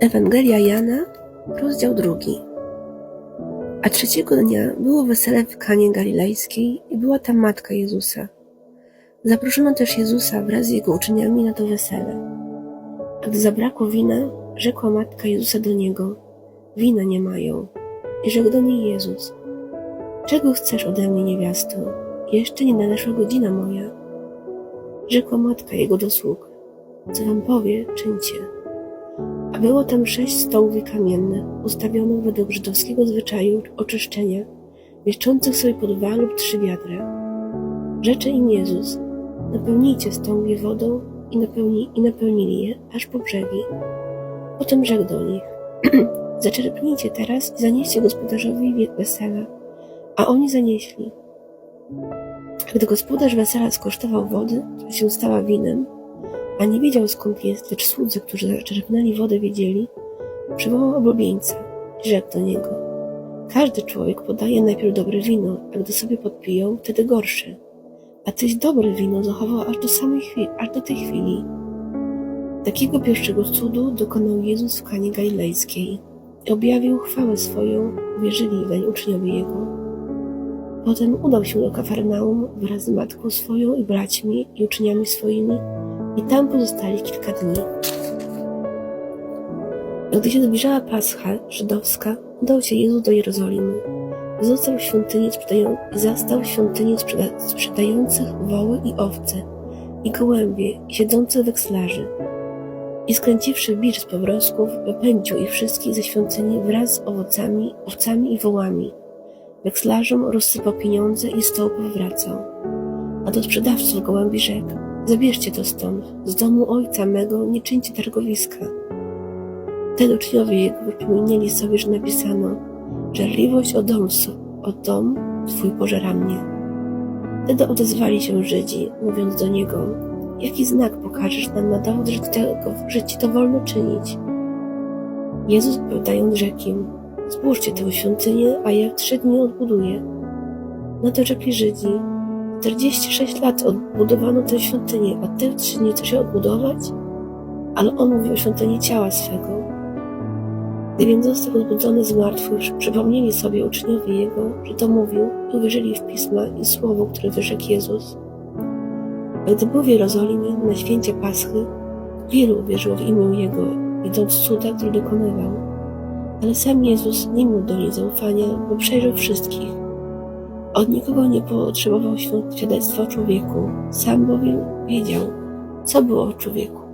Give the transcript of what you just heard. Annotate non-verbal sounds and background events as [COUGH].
Ewangelia Jana, rozdział drugi. A trzeciego dnia było wesele w Kanie Galilejskiej i była tam matka Jezusa. Zaproszono też Jezusa wraz z jego uczniami na to wesele. A gdy zabrakło wina, rzekła matka Jezusa do niego: Wina nie mają. I rzekł do niej Jezus: Czego chcesz ode mnie, niewiasto? Jeszcze nie nadeszła godzina moja. Rzekła matka jego do sług: Co wam powie, czyńcie. A było tam sześć stołów kamiennych, ustawionych według żydowskiego zwyczaju oczyszczenia, mieszczących sobie po dwa lub trzy wiadra. Rzecze im Jezus: Napełnijcie stoły wodą i, napełni, i napełnili je aż po brzegi. Potem rzekł do nich: [CLEARS THROAT] Zaczerpnijcie teraz i zanieście gospodarzowi wesela. A oni zanieśli. A gdy gospodarz wesela skosztował wody, która się stała winem, a nie wiedział skąd jest, lecz słudzy, którzy zaczerpnęli wodę, wiedzieli, przywołał oblubieńca i rzekł do niego: Każdy człowiek podaje najpierw dobre wino, a gdy sobie podpiją, wtedy gorsze. A tyś dobre wino zachował aż do samej chwili, aż do tej chwili. Takiego pierwszego cudu dokonał Jezus w Kanie Galilejskiej i objawił chwałę swoją, wierzyli weń uczniowie Jego. Potem udał się do Kafarnaum wraz z matką swoją i braćmi i uczniami swoimi i tam pozostali kilka dni. Gdy się zbliżała Pascha żydowska, udał się Jezus do Jerozolimy. Został w świątyni sprzedają, zastał w sprzeda, sprzedających woły i owce, i gołębie, i siedzących wekslarzy. I skręciwszy bicz z powrozków, wypędził ich wszystkich ze świątyni wraz z owocami, owcami i wołami. Wekslarzom rozsypał pieniądze i stoł powracał. A do sprzedawców gołębi rzekł, zabierzcie to stąd, z domu ojca mego nie czyńcie targowiska. Wtedy uczniowie jego wypomnieli sobie, że napisano, żarliwość o dom, o dom twój pożera mnie. Wtedy odezwali się Żydzi, mówiąc do niego, jaki znak pokażesz nam na dowód, że, tego, że ci to wolno czynić? Jezus odpowiadając rzekł im, zbóżcie tę świątynię, a ja w trzy dni odbuduję. Na to rzekli Żydzi, 46 lat odbudowano tę świątynię, a ty w trzy dni odbudować? Ale on mówi o świątyni ciała swego. Gdy więc został odbudzony z martwych, przypomnieli sobie uczniowie Jego, że to mówił i uwierzyli w Pisma i słowo, które wyrzekł Jezus. A gdy był w Jerozolimie na święcie Paschy, wielu uwierzyło w imię Jego, widząc cuda, które dokonywał. Ale sam Jezus nie miał do nich zaufania, bo przejrzał wszystkich. Od nikogo nie potrzebował świadectwa człowieku, sam bowiem wiedział, co było o człowieku.